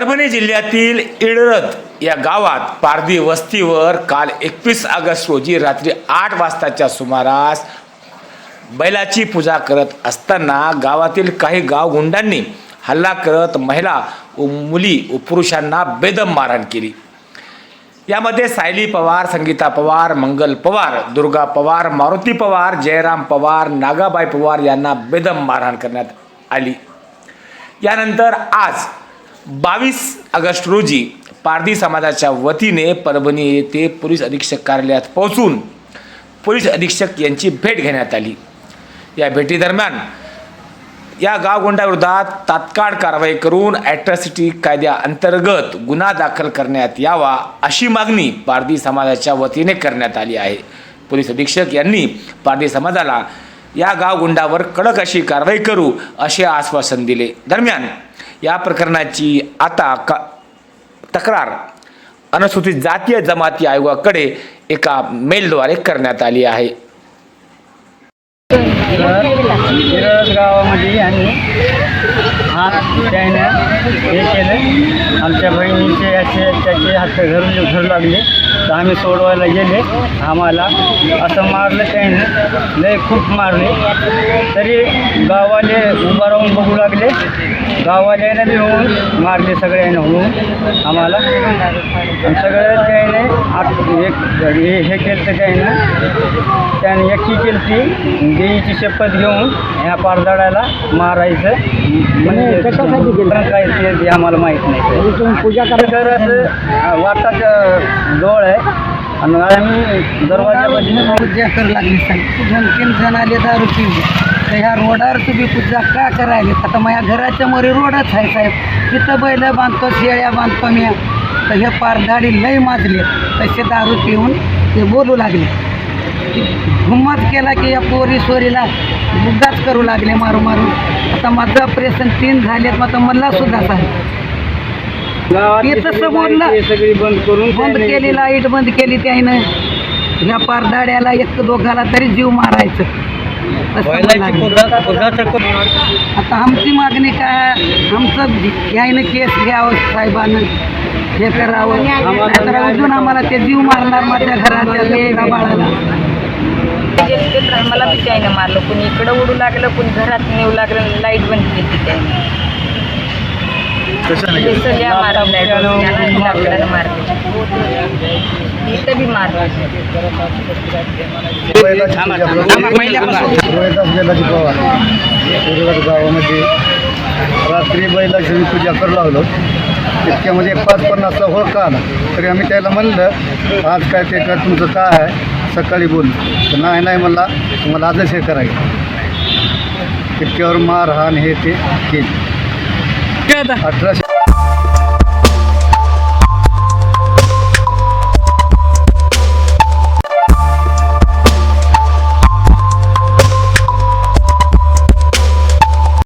परभणी जिल्ह्यातील इडरत या गावात पारधी वस्तीवर काल एकवीस ऑगस्ट रोजी रात्री आठ वाजताच्या सुमारास बैलाची पूजा करत असताना गावातील काही गावगुंडांनी हल्ला करत महिला व मुली व पुरुषांना बेदम मारहाण केली. यामध्ये सायली पवार संगीता पवार मंगल पवार दुर्गा पवार मारुती पवार जयराम पवार नागाबाई पवार यांना बेदम मारहाण करण्यात आली. यानंतर आज बावीस ऑगस्ट रोजी पारधी समाजाच्या वतीने परभणी येथे पोलीस अधीक्षक कार्यालयात पोहोचून पोलीस अधीक्षक यांची भेट घेण्यात आली. या भेटीदरम्यान या गावगोंड्याविरोधात तात्काळ कारवाई करून ॲट्रॉसिटी कायद्याअंतर्गत गुन्हा दाखल करण्यात यावा अशी मागणी पारधी समाजाच्या वतीने करण्यात आली आहे. पोलीस अधीक्षक यांनी पारधी समाजाला या गावगुंडावर कडक अशी कारवाई करू असे आश्वासन दिले. दरम्यान या प्रकरणाची आता का तक्रार अनुसूचित जातीय जमाती आयोगाकडे एका मेलद्वारे करण्यात आली आहे. गावामध्ये यांनी त्यानं हे केलं. आमच्या बहिणीचे याचे त्याचे हात घरू घरू लागले. तर आम्ही सोडवायला गेले आम्हाला. असं मारलं त्याने. लय खूप मारले. तरी गावाले उभा राहून बघू लागले. गावाल्यानं बी होऊन मारले सगळ्यांना होऊन आम्हाला. सगळं आत एक हे हे केलं तर त्यानं त्याने एकटी केली ती देवीची शपथ घेऊन ह्या पारदाडाला मारायचं. म्हणजे कशासाठी केलं काय ते आम्हाला माहीत नाही. पूजा कर असं वाटाचं डोळ आहे. आणि आम्ही दरवाजामध्ये पूजा करू लागली दोन तीन जण आले दारू तर ह्या रोडावर तुम्ही पूजा का करायली आता माझ्या घराच्या मोरे रोडच आहे साहेब. तिथं बैल बांधतो शेळ्या बांधतो मी. तर हे पारधाडी लय माजले. तसे दारू पिऊन ते बोलू लागले. घुम्मत केला की या पोरी सोरीला बुद्धाच करू लागले मारू मारून आता माझं ऑपरेशन तीन झालेत मग आता मला सुद्धा हे तसं बोललं. ते सगळी बंद करून बंद त्याने- केली लाइट बंद केली त्यानं. ह्या पारदाड्याला एक दोघाला तरी जीव मारायचं. आता आमची मागणी काय? आमचं यायनं केस घ्यावं साहेबानं. हे करावं अजून आम्हाला ते जीव मारणार माझ्या घराच्या लेका बाळाला. गेले ते तर आम्हाला बी त्याने मारलं. कोणी इकडं उडू लागलं कोणी घरात नेऊ लागलं लाइट बंद केली सगळ्या मारलं. मारले. गावामध्ये रात्री बैलाची मी पूजा करू लागलो. इतक्यामध्ये पाच पन्नासचा होळका आला. तरी आम्ही त्याला म्हणलं आज काय ते काय तुमचं काय आहे? सकाळी बोल. तर नाही नाही म्हणला. तुम्हाला आजच हे करायचं इतक्यावर मारहाण हे ते केली. अठराशे